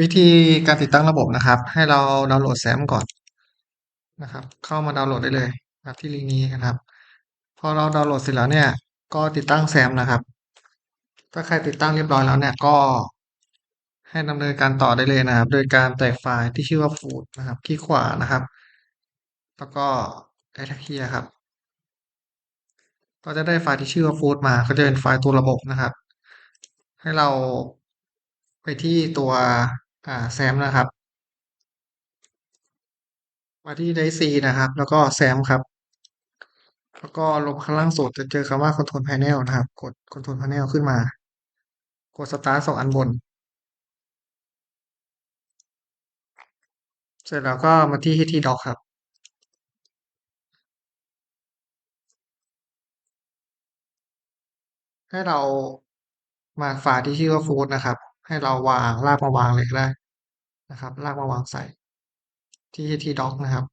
วิธีการติดตั้งระบบนะครับ ให้เราดาวน์โหลดแซมก่อนนะครับ เข้ามาดาวน์โหลดได้เลยนะครับที่ลิงก์นี้นะครับ พอเราดาวน์โหลดเสร็จแล้วเนี่ย ก็ติดตั้งแซมนะครับ ถ้าใครติดตั้งเรียบร้อยแล้วเนี่ยก็ ให้ดำเนินการต่อได้เลยนะครับ โดยการแตกไฟล์ที่ชื่อว่า food นะครับคลิกขวานะครับ แล้วก็ add here ครับ ก็จะได้ไฟล์ที่ชื่อว่า food มาก็จะเป็นไฟล์ตัวระบบนะครับ ให้เราไปที่ตัว อ่าแซมนะครับ มาที่ drive C นะครับ แล้วก็แซมครับ แล้วก็ลงข้างล่างสุดจะเจอคำว่า control panel นะครับ กด control panel ขึ้นมา กด start สองอันบน เสร็จแล้วก็มาที่ htdoc ครับให้เรามาไฟล์ที่ชื่อว่า food นะครับ ให้เราวางลากมาวางเลยก็ได้นะครับลากมาวางใส่ ที่ htdoc นะครับ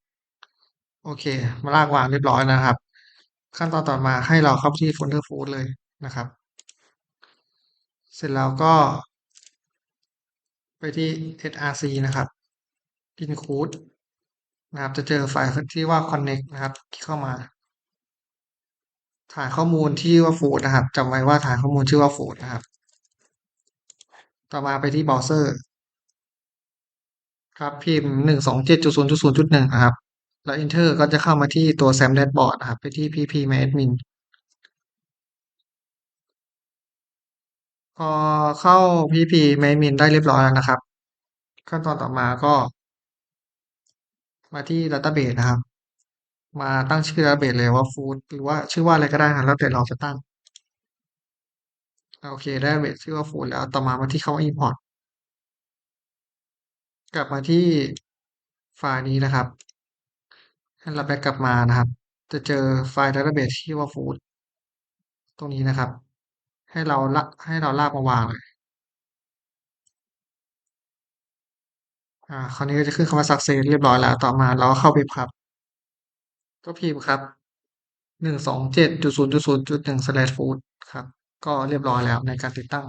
โอเค มาลากวางเรียบร้อยนะครับ ขั้นตอนต่อมาให้เราเข้าที่โฟลเดอร์ food เลยนะครับ เสร็จแล้วก็ไปที่ src นะครับ include นะครับ จะเจอไฟล์ที่ว่า connect นะครับ คลิกเข้ามา ฐานข้อมูลที่ว่า food นะครับจำไว้ว่าฐานข้อมูลชื่อว่า food นะครับ ต่อมาไปที่เบราว์เซอร์ ครับพิมพ์หนึ่งสองเจ็ดจุดศูนย์จุดศูนย์จุดหนึ่งนะครับ แล้ว enter ก็จะเข้ามาที่ตัว SAM dashboard นะครับ ไปที่ pp m admin พอเข้า pp m admin ได้เรียบร้อยแล้วนะครับ ขั้นตอนต่อมาก็ มาที่ database นะครับ มาตั้งชื่อ database เลยว่า food หรือว่าชื่อว่าอะไรก็ได้นะแล้วแต่เราจะตั้ง โอเค database ชื่อว่า food แล้วต่อมามาที่คำว่า import กลับมาที่ไฟล์นี้นะครับให้เราแบ็กกลับมานะครับ จะเจอไฟล์ database ที่ว่า food ตรงนี้นะครับ ให้เราละให้เราลากมาวางเลยอ่าคราวนี้ก็จะขึ้นคำว่า success เรียบร้อยแล้ว ต่อมาเราก็เข้าเว็บครับ ก็พิมพ์ครับหนึ่งสองเจ็ดจุดศูนย์จุดศูนย์จุดหนึ่ง slash food ครับ ก็เรียบร้อยแล้วในการติดตั้ง